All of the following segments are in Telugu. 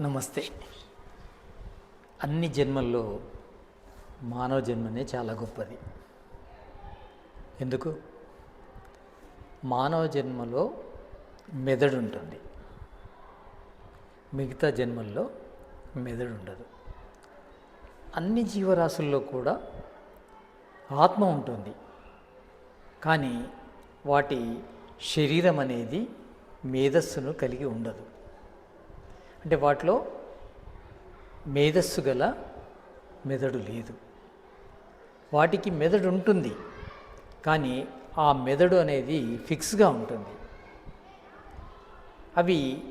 నమస్తే. అన్ని జన్మల్లో మానవ జన్మనే చాలా గొప్పది. ఎందుకు? మానవ జన్మలో మెదడు ఉంటుంది. మిగతా జన్మల్లో మెదడు ఉండదు. అన్ని జీవరాశుల్లో కూడా ఆత్మ ఉంటుంది. కానీ వాటి శరీరం అనేది మేధస్సును కలిగి ఉండదు. అంటే వాటిలో మేధస్సు గల మెదడు లేదు. వాటికి మెదడు ఉంటుంది. కానీ ఆ మెదడు అనేది ఫిక్స్గా ఉంటుంది. అవి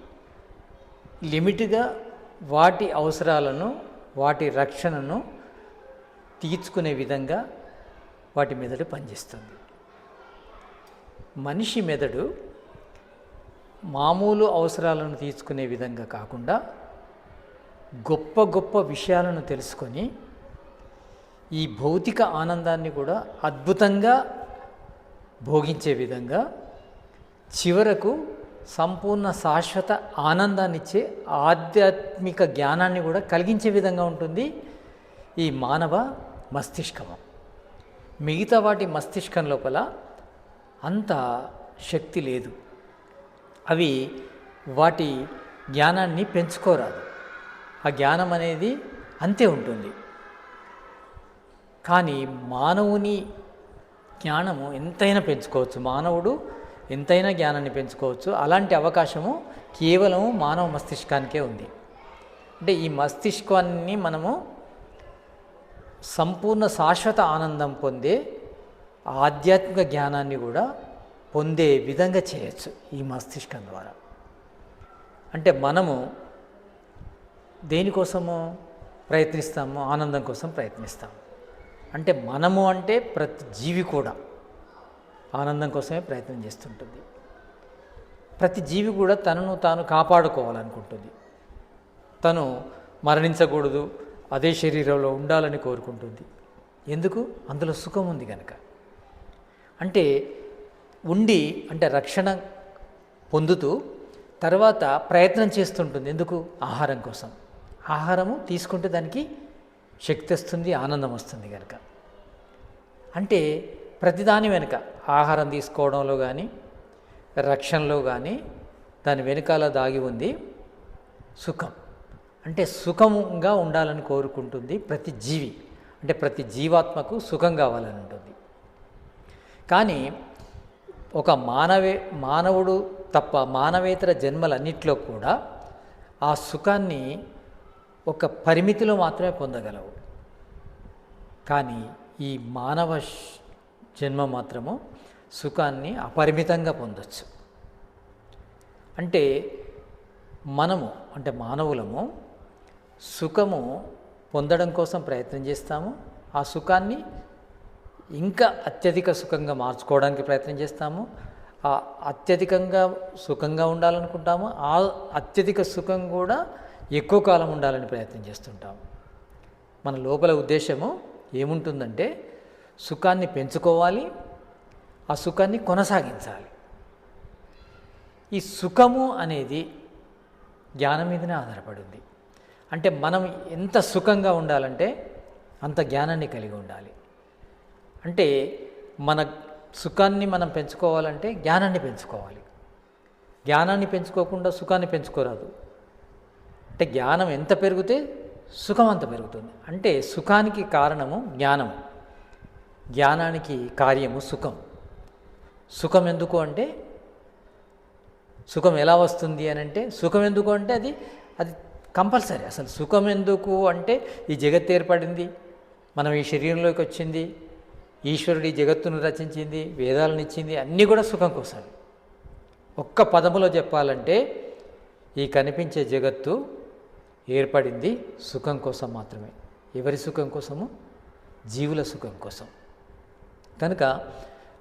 లిమిట్గా వాటి అవసరాలను వాటి రక్షణను తీర్చుకునే విధంగా వాటి మెదడు పనిచేస్తుంది. మనిషి మెదడు మామూలు అవసరాలను తీర్చుకునే విధంగా కాకుండా గొప్ప గొప్ప విషయాలను తెలుసుకొని ఈ భౌతిక ఆనందాన్ని కూడా అద్భుతంగా భోగించే విధంగా చివరకు సంపూర్ణ శాశ్వత ఆనందాన్నిచ్చే ఆధ్యాత్మిక జ్ఞానాన్ని కూడా కలిగించే విధంగా ఉంటుంది ఈ మానవ మస్తిష్కము. మిగతా వాటి మస్తిష్కం లోపల అంత శక్తి లేదు. అవి వాటి జ్ఞానాన్ని పెంచుకోరాదు. ఆ జ్ఞానం అనేది అంతే ఉంటుంది. కానీ మానవుని జ్ఞానము ఎంతైనా పెంచుకోవచ్చు. మానవుడు ఎంతైనా జ్ఞానాన్ని పెంచుకోవచ్చు. అలాంటి అవకాశము కేవలం మానవ మస్తిష్కానికే ఉంది. అంటే ఈ మస్తిష్కాన్ని మనము సంపూర్ణ శాశ్వత ఆనందం పొందే ఆధ్యాత్మిక జ్ఞానాన్ని కూడా పొందే విధంగా చేయొచ్చు ఈ మస్తిష్కం ద్వారా. అంటే మనము దేనికోసము ప్రయత్నిస్తాము ఆనందం కోసం ప్రయత్నిస్తాము. అంటే మనము అంటే ప్రతి జీవి కూడా ఆనందం కోసమే ప్రయత్నం చేస్తుంటుంది. ప్రతి జీవి కూడా తనను తాను కాపాడుకోవాలనుకుంటుంది. తను మరణించకూడదు అదే శరీరంలో ఉండాలని కోరుకుంటుంది. ఎందుకు? అందులో సుఖం ఉంది కనుక అంటే ఉండి అంటే రక్షణ పొందుతూ తర్వాత ప్రయత్నం చేస్తుంటుంది. ఎందుకు? ఆహారం కోసం. ఆహారము తీసుకుంటే దానికి శక్తి వస్తుంది ఆనందం వస్తుంది కనుక అంటే ప్రతిదాని వెనుక ఆహారం తీసుకోవడంలో కానీ రక్షణలో కానీ దాని వెనుకాల దాగి ఉంది సుఖం. అంటే సుఖంగా ఉండాలని కోరుకుంటుంది ప్రతి జీవి. అంటే ప్రతి జీవాత్మకు సుఖం కావాలని ఉంటుంది. కానీ ఒక మానవే మానవుడు తప్ప మానవేతర జన్మలన్నిట్లో కూడా ఆ సుఖాన్ని ఒక పరిమితిలో మాత్రమే పొందగలవు. కానీ ఈ మానవ జన్మ మాత్రము సుఖాన్ని అపరిమితంగా పొందొచ్చు. అంటే మనము అంటే మానవులము సుఖము పొందడం కోసం ప్రయత్నం చేస్తాము. ఆ సుఖాన్ని ఇంకా అత్యధిక సుఖంగా మార్చుకోవడానికి ప్రయత్నం చేస్తాము. అత్యధికంగా సుఖంగా ఉండాలనుకుంటాము. ఆ అత్యధిక సుఖం కూడా ఎక్కువ కాలం ఉండాలని ప్రయత్నం చేస్తుంటాము. మన లోపల ఉద్దేశము ఏముంటుందంటే సుఖాన్ని పెంచుకోవాలి. ఆ సుఖాన్ని కొనసాగించాలి. ఈ సుఖము అనేది జ్ఞానం మీదనే ఆధారపడింది. అంటే మనం ఎంత సుఖంగా ఉండాలంటే అంత జ్ఞానాన్ని కలిగి ఉండాలి. అంటే మన సుఖాన్ని మనం పెంచుకోవాలంటే జ్ఞానాన్ని పెంచుకోవాలి. జ్ఞానాన్ని పెంచుకోకుండా సుఖాన్ని పెంచుకోరాదు. అంటే జ్ఞానం ఎంత పెరిగితే సుఖం అంత పెరుగుతుంది. అంటే సుఖానికి కారణము జ్ఞానము జ్ఞానానికి కార్యము సుఖం. సుఖం ఎందుకు అంటే సుఖం ఎలా వస్తుంది అని అంటే సుఖం ఎందుకు అంటే అది అది కంపల్సరీ. అసలు సుఖం ఎందుకు అంటే ఈ జగత్ ఏర్పడింది మనం ఈ శరీరంలోకి వచ్చింది ఈశ్వరుడి జగత్తును రచించింది వేదాలను ఇచ్చింది అన్నీ కూడా సుఖం కోసం. ఒక్క పదములో చెప్పాలంటే ఈ కనిపించే జగత్తు ఏర్పడింది సుఖం కోసం మాత్రమే. ఎవరి సుఖం కోసము? జీవుల సుఖం కోసం. కనుక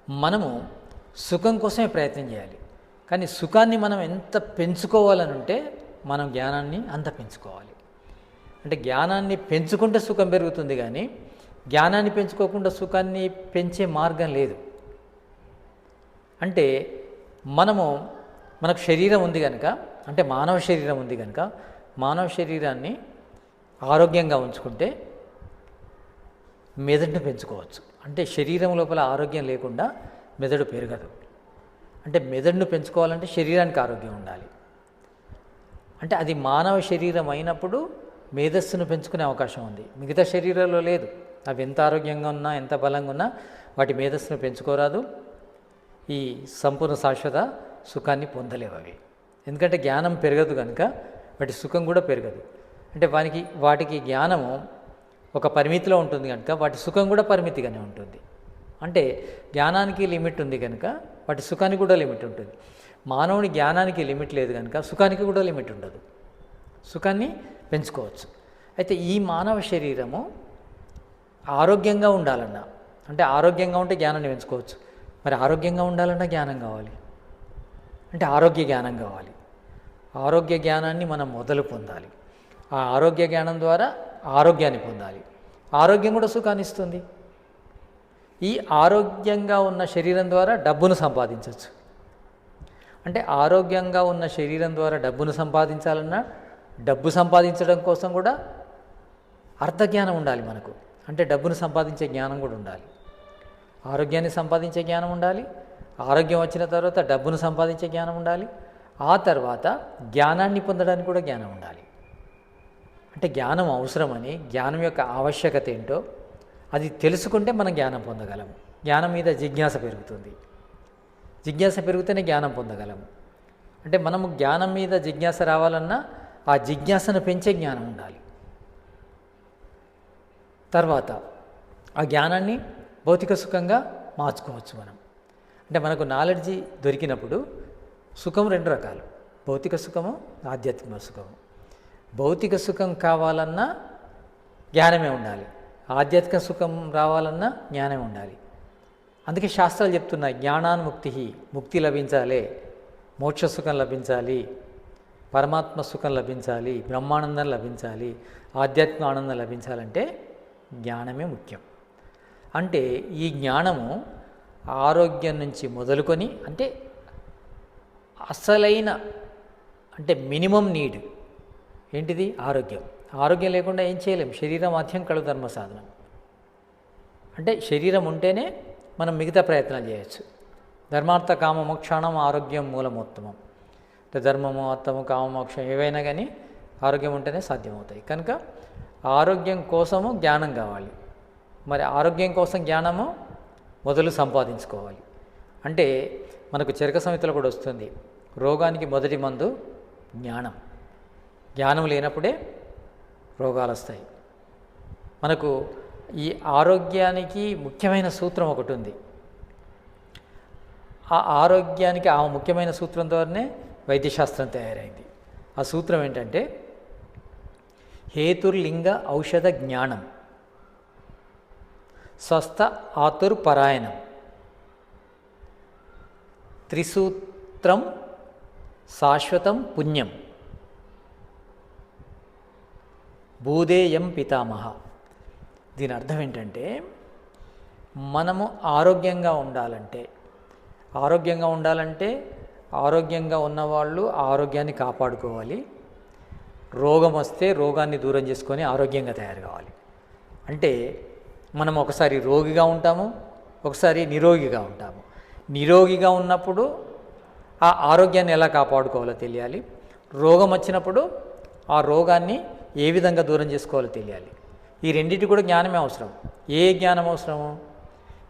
మనము సుఖం కోసమే ప్రయత్నం చేయాలి. కానీ సుఖాన్ని మనం ఎంత పెంచుకోవాలని ఉంటే మనం జ్ఞానాన్ని అంత పెంచుకోవాలి. అంటే జ్ఞానాన్ని పెంచుకుంటే సుఖం పెరుగుతుంది కానీ జ్ఞానాన్ని పెంచుకోకుండా సుఖాన్ని పెంచే మార్గం లేదు. అంటే మనము మనకు శరీరం ఉంది కనుక అంటే మానవ శరీరం ఉంది కనుక మానవ శరీరాన్ని ఆరోగ్యంగా ఉంచుకుంటే మెదడును పెంచుకోవచ్చు. అంటే శరీరం లోపల ఆరోగ్యం లేకుండా మెదడు పెరగదు. అంటే మెదడును పెంచుకోవాలంటే శరీరానికి ఆరోగ్యం ఉండాలి. అంటే అది మానవ శరీరం అయినప్పుడు మేధస్సును పెంచుకునే అవకాశం ఉంది. మిగతా శరీరాల్లో లేదు. అవి ఎంత ఆరోగ్యంగా ఉన్నా ఎంత బలంగా ఉన్నా వాటి మేధస్సును పెంచుకోరాదు. ఈ సంపూర్ణ శాశ్వత సుఖాన్ని పొందలేవు అవి. ఎందుకంటే జ్ఞానం పెరగదు కనుక వాటి సుఖం కూడా పెరగదు. అంటే వానికి వాటికి జ్ఞానము ఒక పరిమితిలో ఉంటుంది కనుక వాటి సుఖం కూడా పరిమితిగానే ఉంటుంది. అంటే జ్ఞానానికి లిమిట్ ఉంది కనుక వాటి సుఖానికి కూడా లిమిట్ ఉంటుంది. మానవుని జ్ఞానానికి లిమిట్ లేదు కనుక సుఖానికి కూడా లిమిట్ ఉండదు. సుఖాన్ని పెంచుకోవచ్చు. అయితే ఈ మానవ శరీరము ఆరోగ్యంగా ఉండాలన్నా అంటే ఆరోగ్యంగా ఉంటే జ్ఞానాన్ని పెంచుకోవచ్చు. మరి ఆరోగ్యంగా ఉండాలన్నా జ్ఞానం కావాలి. అంటే ఆరోగ్య జ్ఞానం కావాలి. ఆరోగ్య జ్ఞానాన్ని మనం మొదలు పొందాలి. ఆ ఆరోగ్య జ్ఞానం ద్వారా ఆరోగ్యాన్ని పొందాలి. ఆరోగ్యం కూడా సుఖాన్ని ఇస్తుంది. ఈ ఆరోగ్యంగా ఉన్న శరీరం ద్వారా డబ్బును సంపాదించవచ్చు. అంటే ఆరోగ్యంగా ఉన్న శరీరం ద్వారా డబ్బును సంపాదించాలన్నా డబ్బు సంపాదించడం కోసం కూడా అర్థజ్ఞానం ఉండాలి మనకు. అంటే డబ్బును సంపాదించే జ్ఞానం కూడా ఉండాలి. ఆరోగ్యాన్ని సంపాదించే జ్ఞానం ఉండాలి. ఆరోగ్యం వచ్చిన తర్వాత డబ్బును సంపాదించే జ్ఞానం ఉండాలి. ఆ తర్వాత జ్ఞానాన్ని పొందడానికి కూడా జ్ఞానం ఉండాలి. అంటే జ్ఞానం అవసరమని జ్ఞానం యొక్క ఆవశ్యకత ఏంటో అది తెలుసుకుంటే మనం జ్ఞానం పొందగలము జ్ఞానం మీద జిజ్ఞాస పెరుగుతుంది. జిజ్ఞాస పెరిగితేనే జ్ఞానం పొందగలము అంటే మనము జ్ఞానం మీద జిజ్ఞాస రావాలన్నా ఆ జిజ్ఞాసను పెంచే జ్ఞానం ఉండాలి. తర్వాత ఆ జ్ఞానాన్ని భౌతిక సుఖంగా మార్చుకోవచ్చు మనం. అంటే మనకు నాలెడ్జీ దొరికినప్పుడు సుఖం రెండు రకాలు. భౌతిక సుఖము ఆధ్యాత్మిక సుఖము. భౌతిక సుఖం కావాలన్నా జ్ఞానమే ఉండాలి. ఆధ్యాత్మిక సుఖం రావాలన్నా జ్ఞానమే ఉండాలి. అందుకే శాస్త్రాలు చెప్తున్నాయి జ్ఞానాన్ముక్తి ముక్తి లభించాలి. మోక్ష సుఖం లభించాలి. పరమాత్మ సుఖం లభించాలి. బ్రహ్మానందం లభించాలి. ఆధ్యాత్మిక ఆనందం లభించాలంటే జ్ఞానమే ముఖ్యం. అంటే ఈ జ్ఞానము ఆరోగ్యం నుంచి మొదలుకొని అంటే అసలైన అంటే మినిమం నీడ్. ఏంటిది? ఆరోగ్యం. ఆరోగ్యం లేకుండా ఏం చేయలేం. శరీరం మాధ్యం కళు ధర్మ సాధనం. అంటే శరీరం ఉంటేనే మనం మిగతా ప్రయత్నాలు చేయొచ్చు. ధర్మార్థ కామ మోక్షాణం ఆరోగ్యం మూలమోత్తమం. అంటే ధర్మము అర్థము కామమోక్షం ఏవైనా కానీ ఆరోగ్యం ఉంటేనే సాధ్యమవుతాయి. కనుక ఆరోగ్యం కోసము జ్ఞానం కావాలి. మరి ఆరోగ్యం కోసం జ్ఞానము మొదలు సంపాదించుకోవాలి. అంటే మనకు చెరక సమితిలో కూడా వస్తుంది. రోగానికి మొదటి మందు జ్ఞానం. జ్ఞానం లేనప్పుడే రోగాలు వస్తాయి. మనకు ఈ ఆరోగ్యానికి ముఖ్యమైన సూత్రం ఒకటి ఉంది. ఆ ఆరోగ్యానికి ఆ ముఖ్యమైన సూత్రం ద్వారానే వైద్యశాస్త్రం తయారైంది. ఆ సూత్రం ఏంటంటే హేతుర్లింగ ఔషధ జ్ఞానం. స్వస్థ ఆతుర్పరాయణం. త్రిసూత్రం శాశ్వతం పుణ్యం. భూదేయం పితామహ. దీని అర్థం ఏంటంటే మనము ఆరోగ్యంగా ఉండాలంటే ఆరోగ్యంగా ఉండాలంటే ఆరోగ్యంగా ఉన్నవాళ్ళు ఆరోగ్యాన్ని కాపాడుకోవాలి. రోగం వస్తే రోగాన్ని దూరం చేసుకొని ఆరోగ్యంగా తయారు కావాలి. అంటే మనం ఒకసారి రోగిగా ఉంటాము ఒకసారి నిరోగిగా ఉంటాము. నిరోగిగా ఉన్నప్పుడు ఆ ఆరోగ్యాన్ని ఎలా కాపాడుకోవాలో తెలియాలి. రోగం వచ్చినప్పుడు ఆ రోగాన్ని ఏ విధంగా దూరం చేసుకోవాలో తెలియాలి. ఈ రెండింటి కూడా జ్ఞానమే అవసరం. ఏ జ్ఞానం అవసరము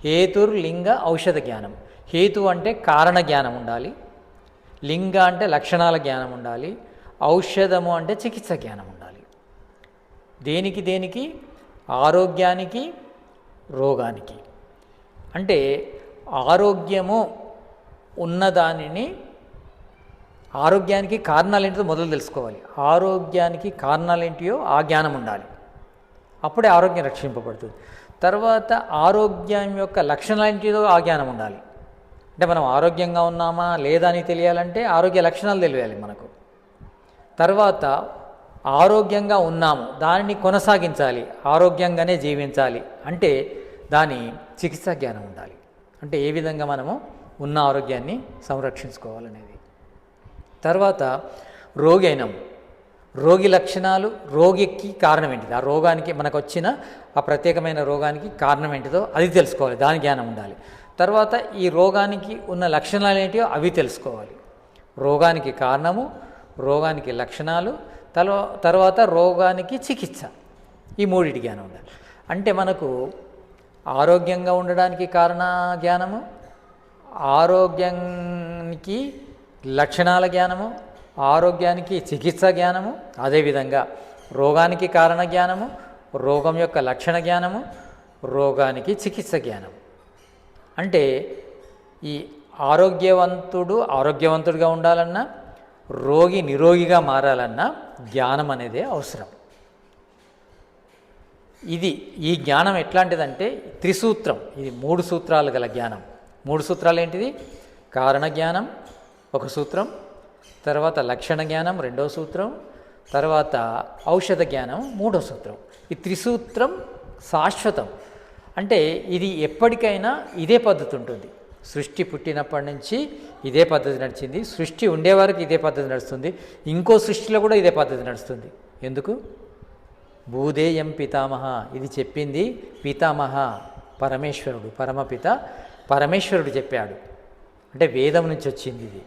హేతుర్ లింగ ఔషధ జ్ఞానం. హేతు అంటే కారణ జ్ఞానం ఉండాలి. లింగ అంటే లక్షణాల జ్ఞానం ఉండాలి. ఔషధము అంటే చికిత్స జ్ఞానం ఉండాలి. దేనికి దేనికి? ఆరోగ్యానికి రోగానికి. అంటే ఆరోగ్యము ఉన్నదానిని ఆరోగ్యానికి కారణాలు ఏంటో మొదలు తెలుసుకోవాలి. ఆరోగ్యానికి కారణాలు ఏంటియో ఆ జ్ఞానం ఉండాలి. అప్పుడే ఆరోగ్యం రక్షింపబడుతుంది. తర్వాత ఆరోగ్యం యొక్క లక్షణాలు ఏంటిదో ఆ జ్ఞానం ఉండాలి. అంటే మనం ఆరోగ్యంగా ఉన్నామా లేదా అని తెలియాలంటే ఆరోగ్య లక్షణాలు తెలియాలి మనకు. తర్వాత ఆరోగ్యంగా ఉన్నాము. దానిని కొనసాగించాలి. ఆరోగ్యంగానే జీవించాలి. అంటే దాని చికిత్సా జ్ఞానం ఉండాలి. అంటే ఏ విధంగా మనము ఉన్న ఆరోగ్యాన్ని సంరక్షించుకోవాలనేది. తర్వాత రోగి రోగి లక్షణాలు రోగికి కారణం ఏంటిది? ఆ రోగానికి మనకు వచ్చిన ఆ ప్రత్యేకమైన రోగానికి కారణం ఏంటిదో అది తెలుసుకోవాలి. దాని జ్ఞానం ఉండాలి. తర్వాత ఈ రోగానికి ఉన్న లక్షణాలు ఏంటియో అవి తెలుసుకోవాలి. రోగానికి కారణము రోగానికి లక్షణాలు తర్వాత రోగానికి చికిత్స. ఈ మూడిటి జ్ఞానం ఉండాలి. అంటే మనకు ఆరోగ్యంగా ఉండడానికి కారణ జ్ఞానము ఆరోగ్యానికి లక్షణాల జ్ఞానము ఆరోగ్యానికి చికిత్స జ్ఞానము అదేవిధంగా రోగానికి కారణ జ్ఞానము రోగం యొక్క లక్షణ జ్ఞానము రోగానికి చికిత్స జ్ఞానం అంటే ఈ ఆరోగ్యవంతుడు ఆరోగ్యవంతుడిగా ఉండాలన్నా రోగి నిరోగిగా మారాలన్నా జ్ఞానం అనేది అవసరం. ఇది ఈ జ్ఞానం ఎట్లాంటిదంటే త్రిసూత్రం. ఇది మూడు సూత్రాలు గల జ్ఞానం. మూడు సూత్రాలు ఏంటిది? కారణ జ్ఞానం ఒక సూత్రం తర్వాత లక్షణ జ్ఞానం రెండో సూత్రం తర్వాత ఔషధ జ్ఞానం మూడో సూత్రం. ఈ త్రిసూత్రం శాశ్వతం. అంటే ఇది ఎప్పటికైనా ఇదే పద్ధతి ఉంటుంది. సృష్టి పుట్టినప్పటి నుంచి ఇదే పద్ధతి నడిచింది. సృష్టి ఉండే వరకు ఇదే పద్ధతి నడుస్తుంది. ఇంకో సృష్టిలో కూడా ఇదే పద్ధతి నడుస్తుంది. ఎందుకు? భూదేయం పితామహ. ఇది చెప్పింది పితామహ పరమేశ్వరుడు పరమపిత పరమేశ్వరుడు చెప్పాడు. అంటే వేదం నుంచి వచ్చింది ఇది.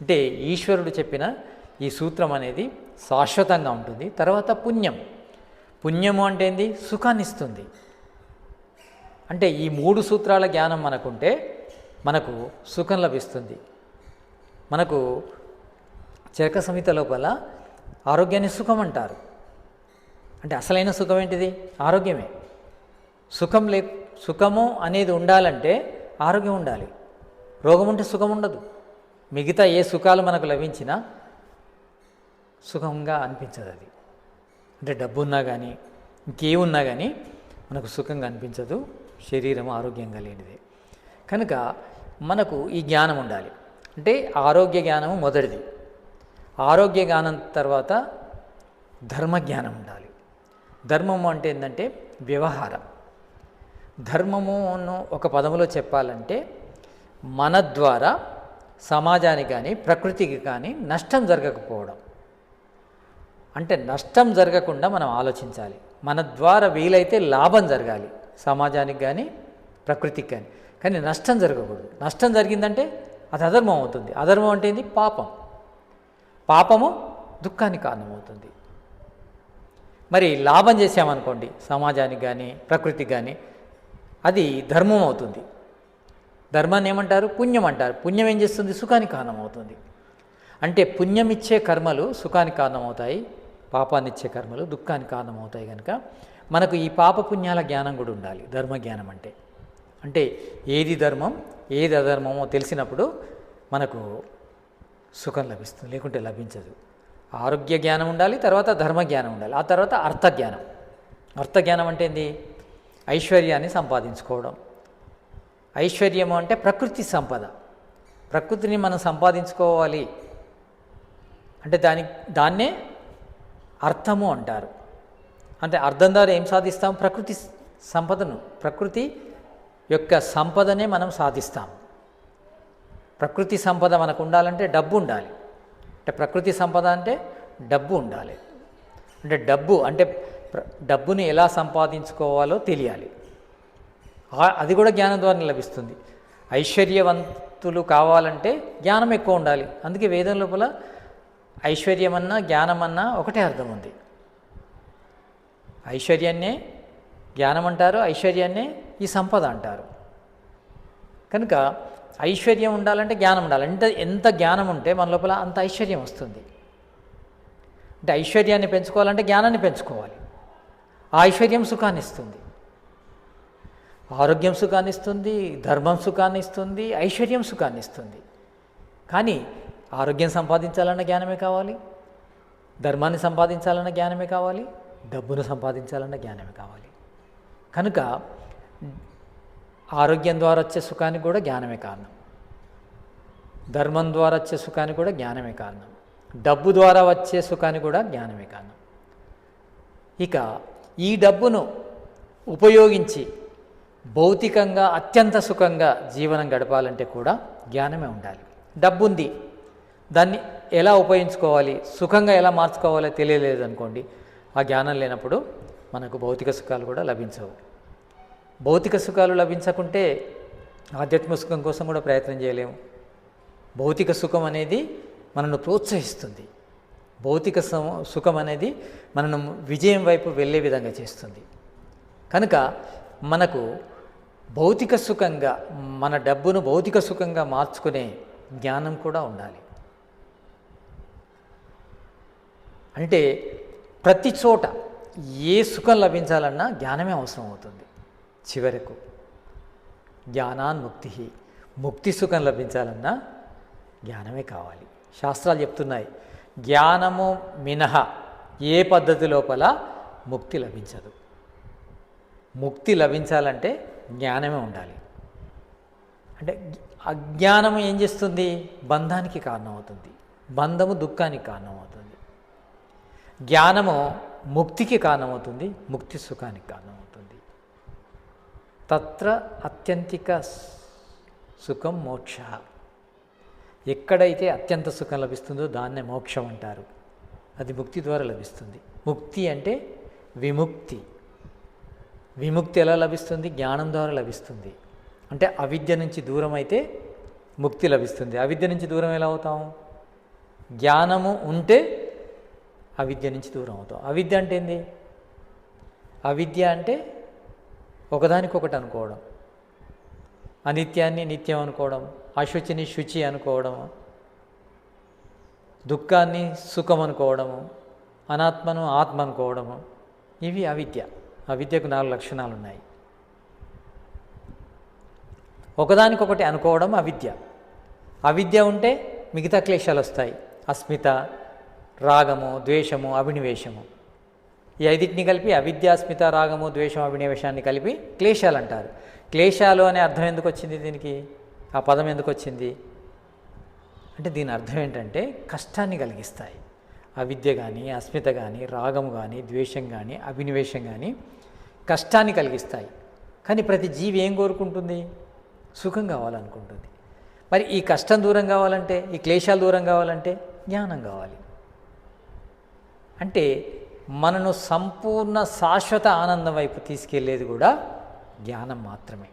అంటే ఈశ్వరుడు చెప్పిన ఈ సూత్రం అనేది శాశ్వతంగా ఉంటుంది. తర్వాత పుణ్యం. పుణ్యము అంటే ఏంది? సుఖాన్నిస్తుంది. అంటే ఈ మూడు సూత్రాల జ్ఞానం మనకుంటే మనకు సుఖం లభిస్తుంది. మనకు చరక సంహిత లోపల ఆరోగ్యాన్ని సుఖం అంటారు. అంటే అసలైన సుఖం ఏంటిది? ఆరోగ్యమే. సుఖం లే సుఖము అనేది ఉండాలంటే ఆరోగ్యం ఉండాలి. రోగం ఉంటే సుఖం ఉండదు. మిగతా ఏ సుఖాలు మనకు లభించినా సుఖంగా అనిపించదు అది. అంటే డబ్బు ఉన్నా కానీ ఇంకేమున్నా కానీ మనకు సుఖంగా అనిపించదు. శరీరం ఆరోగ్యంగా లేనిదే. కనుక మనకు ఈ జ్ఞానం ఉండాలి. అంటే ఆరోగ్య జ్ఞానము మొదటిది. ఆరోగ్య జ్ఞానం తర్వాత ధర్మ జ్ఞానం ఉండాలి. ధర్మము అంటే ఏంటంటే వ్యవహారం. ధర్మమును ఒక పదములో చెప్పాలంటే మన ద్వారా సమాజానికి కానీ ప్రకృతికి కానీ నష్టం జరగకపోవడం. అంటే నష్టం జరగకుండా మనం ఆలోచించాలి. మన ద్వారా వీలైతే లాభం జరగాలి. సమాజానికి కానీ ప్రకృతికి కానీ. కానీ నష్టం జరగకూడదు. నష్టం జరిగిందంటే అది అధర్మం అవుతుంది. అధర్మం అంటే ఏంది? పాపం. పాపము దుఃఖానికి కారణమవుతుంది. మరి లాభం చేసామనుకోండి సమాజానికి కానీ ప్రకృతికి కానీ అది ధర్మం అవుతుంది. ధర్మాన్ని ఏమంటారు? పుణ్యం అంటారు. పుణ్యం ఏం చేస్తుంది? సుఖానికి కారణమవుతుంది. అంటే పుణ్యం ఇచ్చే కర్మలు సుఖానికి కారణమవుతాయి. పాపాన్ని ఇచ్చే కర్మలు దుఃఖానికి కారణమవుతాయి కనుక మనకు ఈ పాప పుణ్యాల జ్ఞానం కూడా ఉండాలి. ధర్మ జ్ఞానం అంటే. అంటే ఏది ధర్మం ఏది అధర్మమో తెలిసినప్పుడు మనకు సుఖం లభిస్తుంది లేకుంటే లభించదు. ఆరోగ్య జ్ఞానం ఉండాలి తర్వాత ధర్మ జ్ఞానం ఉండాలి ఆ తర్వాత అర్థ జ్ఞానం. అర్థ జ్ఞానం అంటే ఏంది? ఐశ్వర్యాన్ని సంపాదించుకోవడం. ఐశ్వర్యము అంటే ప్రకృతి సంపద. ప్రకృతిని మనం సంపాదించుకోవాలి. అంటే దాని దాన్నే అర్థము అంటారు. అంటే అర్థం ద్వారా ఏం సాధిస్తాం? ప్రకృతి సంపదను ప్రకృతి యొక్క సంపదనే మనం సాధిస్తాం. ప్రకృతి సంపద మనకు ఉండాలంటే డబ్బు ఉండాలి. అంటే ప్రకృతి సంపద అంటే డబ్బు ఉండాలి. అంటే డబ్బు అంటే డబ్బుని ఎలా సంపాదించుకోవాలో తెలియాలి. అది కూడా జ్ఞానం ద్వారా లభిస్తుంది. ఐశ్వర్యవంతులు కావాలంటే జ్ఞానం ఎక్కువ ఉండాలి. అందుకే వేదం లోపల ఐశ్వర్యమన్నా జ్ఞానమన్నా ఒకటే అర్థం ఉంది. ఐశ్వర్యాన్నే జ్ఞానం అంటారు ఐశ్వర్యాన్నే ఈ సంపద అంటారు. కనుక ఐశ్వర్యం ఉండాలంటే జ్ఞానం ఉండాలి. అంటే ఎంత జ్ఞానం ఉంటే మన లోపల అంత ఐశ్వర్యం వస్తుంది. అంటే ఐశ్వర్యాన్ని పెంచుకోవాలంటే జ్ఞానాన్ని పెంచుకోవాలి. ఆ ఐశ్వర్యం సుఖాన్ని ఇస్తుంది. ఆరోగ్యం సుఖాన్ని ఇస్తుంది ధర్మం సుఖాన్ని ఇస్తుంది ఐశ్వర్యం సుఖాన్ని ఇస్తుంది. కానీ ఆరోగ్యం సంపాదించాలన్న జ్ఞానమే కావాలి. ధర్మాన్ని సంపాదించాలన్న జ్ఞానమే కావాలి. డబ్బును సంపాదించాలన్న జ్ఞానమే కావాలి. కనుక ఆరోగ్యం ద్వారా వచ్చే సుఖానికి కూడా జ్ఞానమే కారణం. ధర్మం ద్వారా వచ్చే సుఖానికి కూడా జ్ఞానమే కారణం. డబ్బు ద్వారా వచ్చే సుఖానికి కూడా జ్ఞానమే కారణం. ఇక ఈ డబ్బును ఉపయోగించి భౌతికంగా అత్యంత సుఖంగా జీవనం గడపాలంటే కూడా జ్ఞానమే ఉండాలి. డబ్బు ఉంది దాన్ని ఎలా ఉపయోగించుకోవాలి? సుఖంగా ఎలా మార్చుకోవాలో తెలియలేదు అనుకోండి ఆ జ్ఞానం లేనప్పుడు మనకు భౌతిక సుఖాలు కూడా లభించవు. భౌతిక సుఖాలు లభించకుంటే ఆధ్యాత్మిక సుఖం కోసం కూడా ప్రయత్నం చేయలేము. భౌతిక సుఖం అనేది మనను ప్రోత్సహిస్తుంది. భౌతిక సుఖం అనేది మనను విజయం వైపు వెళ్ళే విధంగా చేస్తుంది. కనుక మనకు భౌతిక సుఖంగా మన డబ్బును భౌతిక సుఖంగా మార్చుకునే జ్ఞానం కూడా ఉండాలి. అంటే ప్రతి చోట ఏ సుఖం లభించాలన్నా జ్ఞానమే అవసరం అవుతుంది. చివరకు జ్ఞానాన్ ముక్తి ముక్తి సుఖం లభించాలన్నా జ్ఞానమే కావాలి. శాస్త్రాలు చెప్తున్నాయి జ్ఞానము మినహా ఏ పద్ధతి లోపల ముక్తి లభించదు. ముక్తి లభించాలంటే జ్ఞానమే ఉండాలి. అంటే అజ్ఞానము ఏం చేస్తుంది? బంధానికి కారణమవుతుంది. బంధము దుఃఖానికి కారణమవుతుంది. జ్ఞానము ముక్తికి కారణమవుతుంది ముక్తి సుఖానికి కారణమవుతుంది. తత్ర అత్యంతిక సుఖం మోక్ష. ఎక్కడైతే అత్యంత సుఖం లభిస్తుందో దాన్నే మోక్షం అంటారు. అది ముక్తి ద్వారా లభిస్తుంది. ముక్తి అంటే విముక్తి. విముక్తి ఎలా లభిస్తుంది? జ్ఞానం ద్వారా లభిస్తుంది. అంటే అవిద్య నుంచి దూరం అయితే ముక్తి లభిస్తుంది. అవిద్య నుంచి దూరం ఎలా అవుతాం? జ్ఞానము ఉంటే అవిద్య నుంచి దూరం అవుతాం. అవిద్య అంటే ఏంది? అవిద్య అంటే ఒకదానికొకటి అనుకోవడం. అనిత్యాన్ని నిత్యం అనుకోవడం అశుచిని శుచి అనుకోవడం దుఃఖాన్ని సుఖం అనుకోవడము అనాత్మను ఆత్మ అనుకోవడము ఇవి అవిద్య. అవిద్యకు నాలుగు లక్షణాలు ఉన్నాయి ఒకదానికొకటి అనుకోవడం అవిద్య. అవిద్య ఉంటే మిగతా క్లేశాలు వస్తాయి అస్మిత రాగము ద్వేషము అభినివేశము ఈ ఐదింటిని కలిపి అవిద్యాస్మిత రాగము ద్వేషం అభినవేశాన్ని కలిపి క్లేశాలు అంటారు. క్లేశాలు అనే అర్థం ఎందుకు వచ్చింది దీనికి? ఆ పదం ఎందుకు వచ్చింది? అంటే దీని అర్థం ఏంటంటే కష్టాన్ని కలిగిస్తాయి. అవిద్య కానీ అస్మిత కానీ రాగం కానీ ద్వేషం కానీ అభినివేశం కానీ కష్టాన్ని కలిగిస్తాయి. కానీ ప్రతి జీవి ఏం కోరుకుంటుంది? సుఖం కావాలనుకుంటుంది. మరి ఈ కష్టం దూరం కావాలంటే ఈ క్లేశాలు దూరం కావాలంటే జ్ఞానం కావాలి. అంటే మనను సంపూర్ణ శాశ్వత ఆనందం వైపు తీసుకెళ్ళేది కూడా జ్ఞానం మాత్రమే.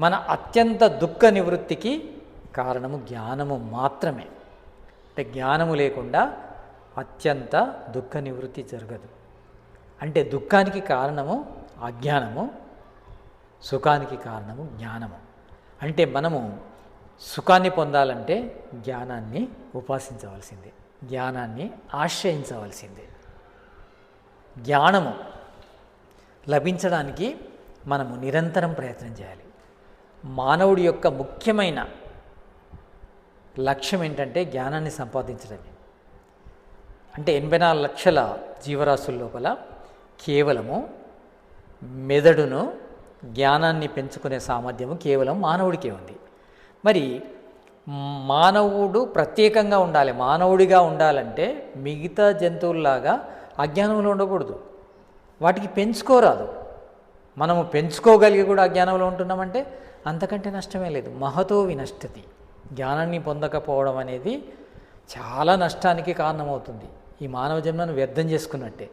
మన అత్యంత దుఃఖ నివృత్తికి కారణము జ్ఞానము మాత్రమే. అంటే జ్ఞానము లేకుండా అత్యంత దుఃఖ నివృత్తి జరగదు. అంటే దుఃఖానికి కారణము అజ్ఞానము సుఖానికి కారణము జ్ఞానము. అంటే మనము సుఖాన్ని పొందాలంటే జ్ఞానాన్ని ఉపాసించవలసిందే. జ్ఞానాన్ని ఆశ్రయించవలసిందే. జ్ఞానము లభించడానికి మనము నిరంతరం ప్రయత్నం చేయాలి. మానవుడి యొక్క ముఖ్యమైన లక్ష్యం ఏంటంటే జ్ఞానాన్ని సంపాదించడమే. అంటే ఎనభై నాలుగు లక్షల జీవరాశుల లోపల కేవలము మెదడును జ్ఞానాన్ని పెంచుకునే సామర్థ్యము కేవలం మానవుడికే ఉంది. మరి మానవుడు ప్రత్యేకంగా ఉండాలి. మానవుడిగా ఉండాలంటే మిగతా జంతువుల్లాగా అజ్ఞానంలో ఉండకూడదు. వాటికి పెంచుకోరాదు. మనము పెంచుకోగలిగి కూడా అజ్ఞానంలో ఉంటున్నామంటే అంతకంటే నష్టమే లేదు. మహతో వినష్టతి. జ్ఞానాన్ని పొందకపోవడం అనేది చాలా నష్టానికి కారణమవుతుంది. ఈ మానవ జన్మను వ్యర్థం చేసుకున్నట్టే.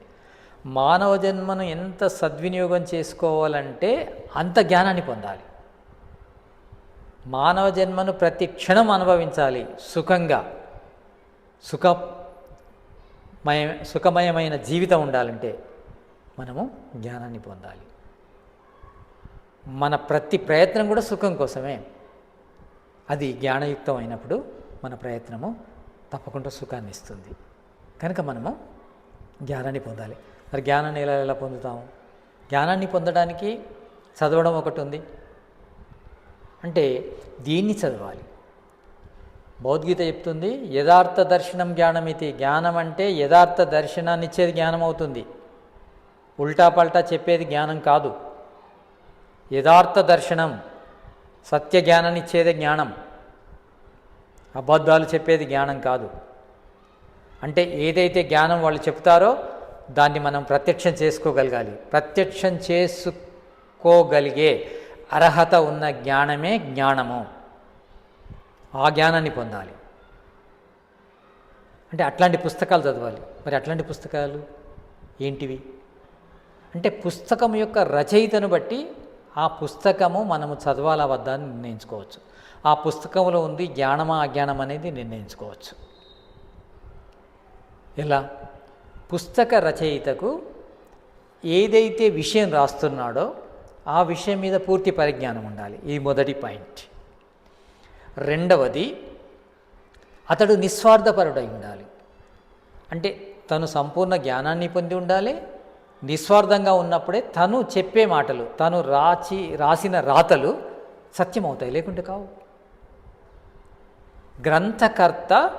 మానవ జన్మను ఎంత సద్వినియోగం చేసుకోవాలంటే అంత జ్ఞానాన్ని పొందాలి. మానవ జన్మను ప్రతి క్షణం అనుభవించాలి. సుఖంగా. సుఖ మయ సుఖమయమైన జీవితం ఉండాలంటే మనము జ్ఞానాన్ని పొందాలి. మన ప్రతి ప్రయత్నం కూడా సుఖం కోసమే. అది జ్ఞానయుక్తం అయినప్పుడు మన ప్రయత్నము తప్పకుండా సుఖాన్ని ఇస్తుంది. కనుక మనము జ్ఞానాన్ని పొందాలి. మరి జ్ఞానాన్ని ఎలా ఎలా పొందుతాము జ్ఞానాన్ని పొందడానికి చదవడం ఒకటి ఉంది. అంటే దీన్ని చదవాలి. భగవద్గీత చెప్తుంది యథార్థ దర్శనం జ్ఞానమితి. జ్ఞానం అంటే యథార్థ దర్శనాన్ని ఇచ్చేది జ్ఞానం అవుతుంది ఉల్టా పల్టా చెప్పేది జ్ఞానం కాదు. యథార్థ దర్శనం సత్య జ్ఞానాన్ని ఇచ్చేదే జ్ఞానం. అబద్ధాలు చెప్పేది జ్ఞానం కాదు. అంటే ఏదైతే జ్ఞానం వాళ్ళు చెప్తారో దాన్ని మనం ప్రత్యక్షం చేసుకోగలగాలి. ప్రత్యక్షం చేసుకోగలిగే అర్హత ఉన్న జ్ఞానమే జ్ఞానము. ఆ జ్ఞానాన్ని పొందాలి. అంటే అట్లాంటి పుస్తకాలు చదవాలి. మరి అట్లాంటి పుస్తకాలు ఏంటివి? అంటే పుస్తకం యొక్క రచయితను బట్టి ఆ పుస్తకము మనము చదవాలా వద్దా అని నిర్ణయించుకోవచ్చు. ఆ పుస్తకంలో ఉంది జ్ఞానమా అజ్ఞానం అనేది నిర్ణయించుకోవచ్చు. ఎలా? పుస్తక రచయితకు ఏదైతే విషయం రాస్తున్నాడో ఆ విషయం మీద పూర్తి పరిజ్ఞానం ఉండాలి. ఇది మొదటి పాయింట్. రెండవది అతడు నిస్వార్థపరుడై ఉండాలి. అంటే తను సంపూర్ణ జ్ఞానాన్ని పొంది ఉండాలి నిస్వార్థంగా ఉన్నప్పుడే తను చెప్పే మాటలు తను రాచి రాసిన రాతలు సత్యమవుతాయి లేకుంటే కావు. గ్రంథకర్త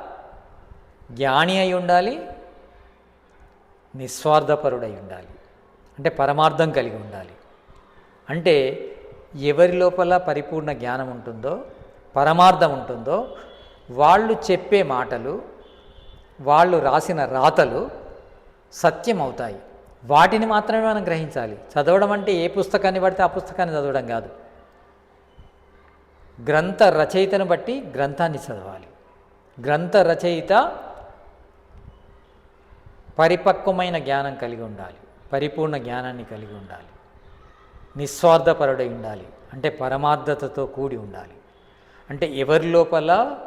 జ్ఞాని అయి ఉండాలి నిస్వార్థపరుడై ఉండాలి. అంటే పరమార్థం కలిగి ఉండాలి. అంటే ఎవరి లోపల పరిపూర్ణ జ్ఞానం ఉంటుందో పరమార్థం ఉంటుందో వాళ్ళు చెప్పే మాటలు వాళ్ళు రాసిన రాతలు సత్యం అవుతాయి వాటిని మాత్రమే మనం గ్రహించాలి. చదవడం అంటే ఏ పుస్తకాన్ని పడితే ఆ పుస్తకాన్ని చదవడం కాదు. గ్రంథ రచయితను బట్టి గ్రంథాన్ని చదవాలి. గ్రంథ రచయిత పరిపక్వమైన జ్ఞానం కలిగి ఉండాలి. పరిపూర్ణ జ్ఞానాన్ని కలిగి ఉండాలి. నిస్వార్థపరుడై ఉండాలి. అంటే పరమార్థతతో కూడి ఉండాలి. అంటే ఎవరి లోపల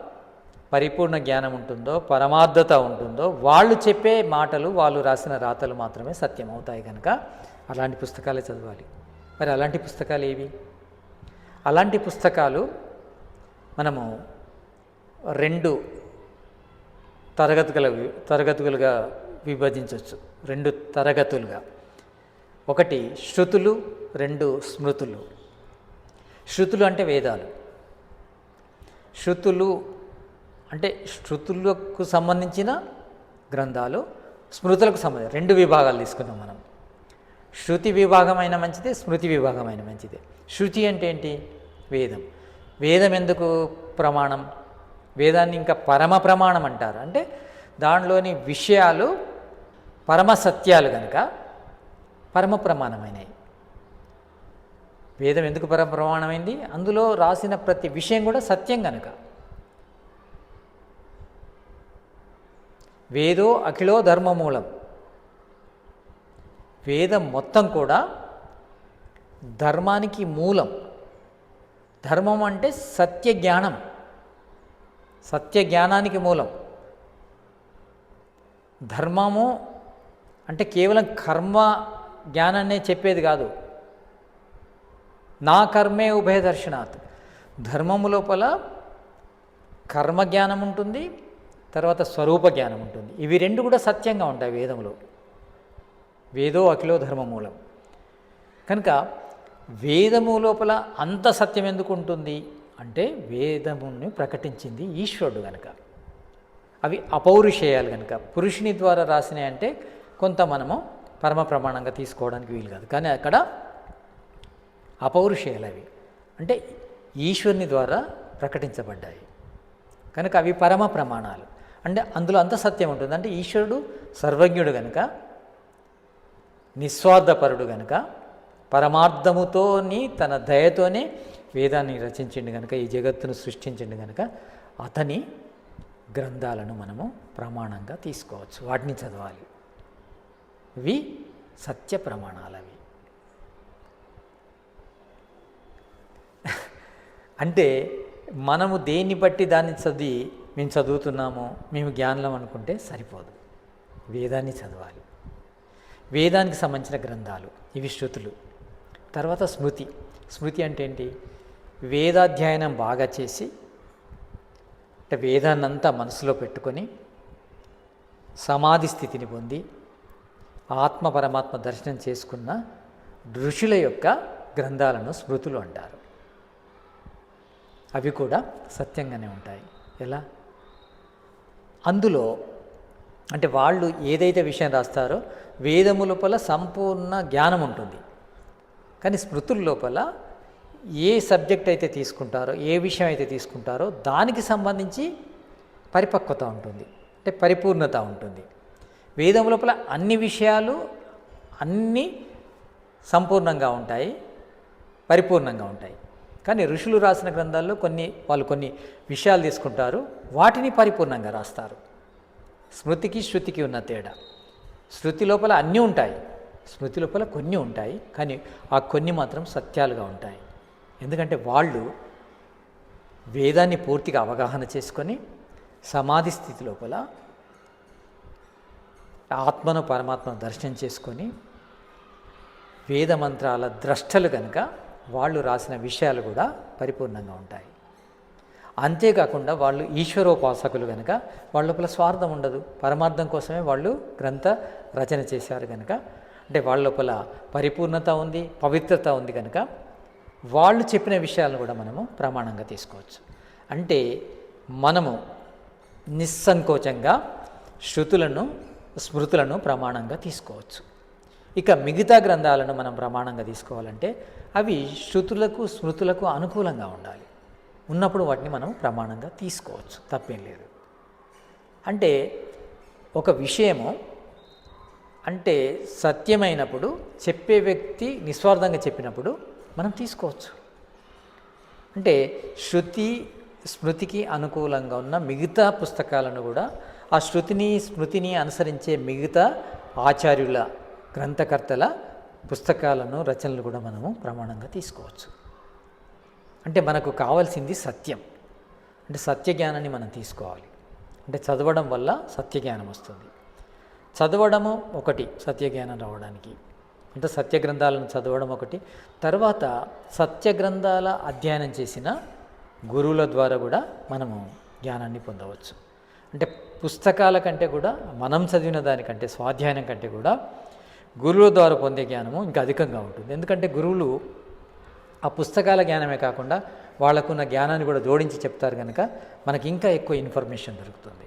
పరిపూర్ణ జ్ఞానం ఉంటుందో పరమార్థత ఉంటుందో వాళ్ళు చెప్పే మాటలు వాళ్ళు రాసిన రాతలు మాత్రమే సత్యం అవుతాయి కనుక అలాంటి పుస్తకాలే చదవాలి. మరి అలాంటి పుస్తకాలు ఏవి? అలాంటి పుస్తకాలు మనము రెండు తరగతుల తరగతులుగా విభజించవచ్చు. రెండు తరగతులుగా. ఒకటి శృతులు రెండు స్మృతులు. శృతులు అంటే వేదాలు. శృతులు అంటే శృతులకు సంబంధించిన గ్రంథాలు స్మృతులకు సంబంధించి రెండు విభాగాలు తీసుకున్నాం మనం. శృతి విభాగమైన మంచిదే స్మృతి విభాగమైన మంచిదే. శృతి అంటే ఏంటి? వేదం. వేదం ఎందుకు ప్రమాణం? వేదాన్ని ఇంకా పరమ ప్రమాణం అంటారు. అంటే దానిలోని విషయాలు పరమ సత్యాలు కనుక పరమ ప్రమాణమైనవి. వేదం ఎందుకు పరప్రమాణమైంది అందులో రాసిన ప్రతి విషయం కూడా సత్యం కనుక వేదో అఖిలో ధర్మమూలం వేదం మొత్తం కూడా ధర్మానికి మూలం. ధర్మం అంటే సత్య జ్ఞానం. సత్య జ్ఞానానికి మూలం. ధర్మము అంటే కేవలం కర్మ జ్ఞానాన్నే చెప్పేది కాదు. నా కర్మే ఉభయ దర్శనాత్ ధర్మము లోపల కర్మ జ్ఞానం ఉంటుంది తర్వాత స్వరూప జ్ఞానం ఉంటుంది. ఇవి రెండు కూడా సత్యంగా ఉంటాయి వేదంలో వేదో అఖిలో ధర్మమూలం కనుక వేదము లోపల అంత సత్యం ఎందుకు ఉంటుంది? అంటే వేదముని ప్రకటించింది ఈశ్వరుడు కనుక అవి అపౌరుషేయాలు కనుక పురుషుని ద్వారా రాసినాయి అంటే కొంత మనము పరమ ప్రమాణంగా తీసుకోవడానికి వీలు కాదు. కానీ అక్కడ అపౌరుషేయాలు అంటే ఈశ్వరుని ద్వారా ప్రకటించబడ్డాయి. కనుక అవి పరమ ప్రమాణాలు. అంటే అందులో అంత సత్యం ఉంటుంది. అంటే ఈశ్వరుడు సర్వజ్ఞుడు కనుక నిస్వార్థపరుడు కనుక పరమార్థముతోని తన దయతోనే వేదాన్ని రచించిండు కనుక ఈ జగత్తును సృష్టించిండు కనుక అతని గ్రంథాలను మనము ప్రమాణంగా తీసుకోవచ్చు. వాటిని చదవాలి. ఇవి సత్య ప్రమాణాలవి అవి అంటే మనము దేన్ని బట్టి దాన్ని చదివి మేము చదువుతున్నాము మేము జ్ఞానం అనుకుంటే సరిపోదు. వేదాన్ని చదవాలి. వేదానికి సంబంధించిన గ్రంథాలు ఇవి శృతులు. తర్వాత స్మృతి. స్మృతి అంటే ఏంటి? వేదాధ్యయనం బాగా చేసి అంటే వేదాన్నంతా మనసులో పెట్టుకొని సమాధి స్థితిని పొంది ఆత్మ పరమాత్మ దర్శనం చేసుకున్న ఋషుల యొక్క గ్రంథాలను స్మృతులు అంటారు. అవి కూడా సత్యంగానే ఉంటాయి. ఎలా? అందులో అంటే వాళ్ళు ఏదైతే విషయం రాస్తారో వేదము లోపల సంపూర్ణ జ్ఞానం ఉంటుంది. కానీ స్మృతుల లోపల ఏ సబ్జెక్ట్ అయితే తీసుకుంటారో ఏ విషయం అయితే తీసుకుంటారో దానికి సంబంధించి పరిపక్వత ఉంటుంది. అంటే పరిపూర్ణత ఉంటుంది. వేదం లోపల అన్ని విషయాలు అన్నీ సంపూర్ణంగా ఉంటాయి పరిపూర్ణంగా ఉంటాయి. కానీ ఋషులు రాసిన గ్రంథాల్లో కొన్ని వాళ్ళు కొన్ని విషయాలు తీసుకుంటారు. వాటిని పరిపూర్ణంగా రాస్తారు. స్మృతికి శృతికి ఉన్న తేడా. శృతి లోపల అన్నీ ఉంటాయి. స్మృతి లోపల కొన్ని ఉంటాయి కానీ ఆ కొన్ని మాత్రం సత్యాలుగా ఉంటాయి. ఎందుకంటే వాళ్ళు వేదాన్ని పూర్తిగా అవగాహన చేసుకొని సమాధి స్థితి లోపల ఆత్మను పరమాత్మను దర్శనం చేసుకొని వేద మంత్రాల ద్రష్టలు కనుక వాళ్ళు రాసిన విషయాలు కూడా పరిపూర్ణంగా ఉంటాయి. అంతేకాకుండా వాళ్ళు ఈశ్వరోపాసకులు కనుక వాళ్ళ లోపల స్వార్థం ఉండదు. పరమార్థం కోసమే వాళ్ళు గ్రంథ రచన చేశారు కనుక అంటే వాళ్ళ లోపల పరిపూర్ణత ఉంది పవిత్రత ఉంది కనుక వాళ్ళు చెప్పిన విషయాలను కూడా మనము ప్రమాణంగా తీసుకోవచ్చు. అంటే మనము నిస్సంకోచంగా శృతులను స్మృతులను ప్రమాణంగా తీసుకోవచ్చు. ఇక మిగతా గ్రంథాలను మనం ప్రమాణంగా తీసుకోవాలంటే అవి శృతులకు స్మృతులకు అనుకూలంగా ఉండాలి. ఉన్నప్పుడు వాటిని మనం ప్రమాణంగా తీసుకోవచ్చు తప్పేం లేదు. అంటే ఒక విషయము అంటే సత్యమైనప్పుడు చెప్పే వ్యక్తి నిస్వార్థంగా చెప్పినప్పుడు మనం తీసుకోవచ్చు. అంటే శృతి స్మృతికి అనుకూలంగా ఉన్న మిగతా పుస్తకాలను కూడా ఆ శృతిని స్మృతిని అనుసరించే మిగతా ఆచార్యుల గ్రంథకర్తల పుస్తకాలను రచనలు కూడా మనము ప్రమాణంగా తీసుకోవచ్చు. అంటే మనకు కావాల్సింది సత్యం. అంటే సత్య జ్ఞానాన్ని మనం తీసుకోవాలి. అంటే చదవడం వల్ల సత్య జ్ఞానం వస్తుంది. చదవడము ఒకటి సత్య జ్ఞానం రావడానికి. అంటే సత్య గ్రంథాలను చదవడం ఒకటి. తర్వాత సత్య గ్రంథాల అధ్యయనం చేసిన గురువుల ద్వారా కూడా మనము జ్ఞానాన్ని పొందవచ్చు. అంటే పుస్తకాల కంటే కూడా మనం చదివిన దానికంటే స్వాధ్యాయనం కంటే కూడా గురువుల ద్వారా పొందే జ్ఞానము ఇంకా అధికంగా ఉంటుంది. ఎందుకంటే గురువులు ఆ పుస్తకాల జ్ఞానమే కాకుండా వాళ్ళకున్న జ్ఞానాన్ని కూడా జోడించి చెప్తారు కనుక మనకి ఇంకా ఎక్కువ ఇన్ఫర్మేషన్ దొరుకుతుంది.